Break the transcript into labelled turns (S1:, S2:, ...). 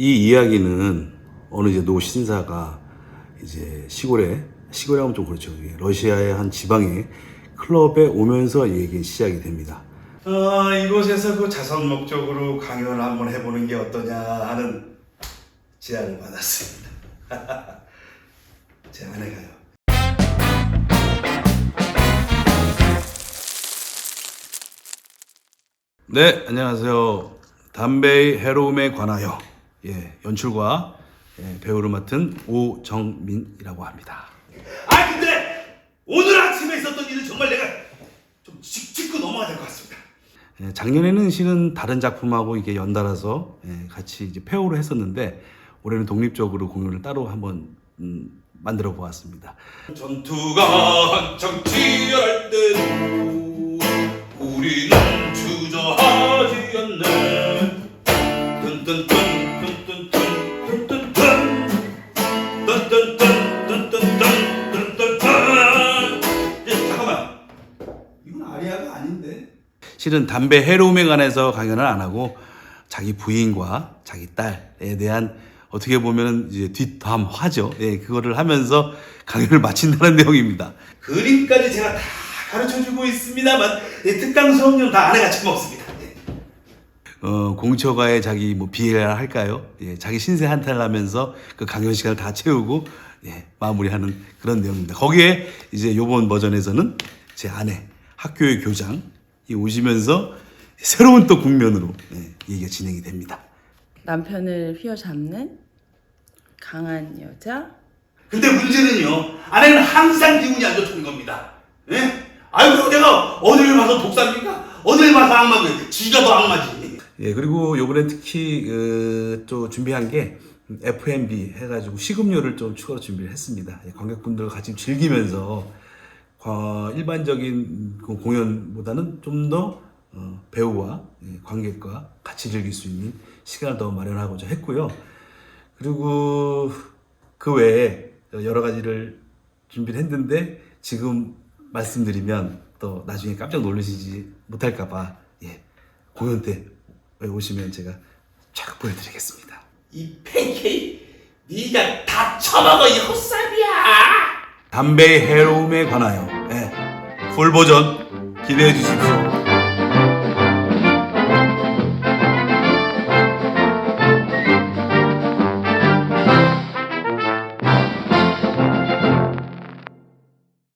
S1: 이 이야기는 어느 이제 노 신사가 이제 시골에 시골에 하면 좀 그렇죠. 러시아의 한 지방의 클럽에 오면서 얘기 시작이 됩니다. 아 이곳에서 그 자선 목적으로 강연을 한번 해보는 게 어떠냐 하는 제안을 받았습니다. 제 아내가요. 네, 안녕하세요. 담배의 해로움에 관하여 예, 연출과 예, 배우를 맡은 오정민이라고 합니다. 아 근데 오늘 아침에 있었던 일은 정말 내가 좀 짚- 짚고 넘어가야 될 것 같습니다. 예, 작년에는 실은 다른 작품하고 이게 연달아서 예, 같이 이제 폐호를 했었는데 올해는 독립적으로 공연을 따로 한번 음, 만들어 보았습니다. 전투가 한창 치열 이건 아리아가 아닌데 실은 담배 해로움에 관해서 강연을 안 하고 자기 부인과 자기 딸에 대한 어떻게 보면 이제 뒷담화죠. 예, 그거를 하면서 강연을 마친다는 내용입니다. 그림까지 제가 다 가르쳐 주고 있습니다만 예, 특강 수업료는 다 아내가 처먹습니다. 예. 어, 공처가의 자기 뭐 비애라 할까요? 예, 자기 신세 한탄을 하면서 그 강연 시간을 다 채우고 예, 마무리하는 그런 내용입니다. 거기에 이제 요번 버전에서는 제 아내 학교의 교장이 오시면서 새로운 또 국면으로 예, 얘기가 진행이 됩니다.
S2: 남편을 휘어잡는 강한 여자
S1: 근데 문제는요, 아내는 항상 기분이 안 좋다는 겁니다. 예? 아유, 그럼 내가 어딜 봐서 독사입니까? 어딜 봐서 악마고, 지가 더 악마지. 예, 그리고 요번에 특히, 그, 또 준비한 게, F&B 해가지고 식음료를 좀 추가로 준비를 했습니다. 예, 관객분들과 같이 즐기면서, 과- 일반적인 그 공연보다는 좀더 어, 배우와 예, 관객과 같이 즐길 수 있는 시간을 더 마련하고자 했고요. 그리고 그 외에 여러 가지를 준비를 했는데 지금 말씀드리면 또 나중에 깜짝 놀라시지 못할까봐 예, 공연 때 오시면 제가 쫙 보여드리겠습니다. 이 팬케이크 네가 다 처먹어 이 헛삽이야. 담배의 해로움에 관하여 예, 풀 버전 기대해 주십시오.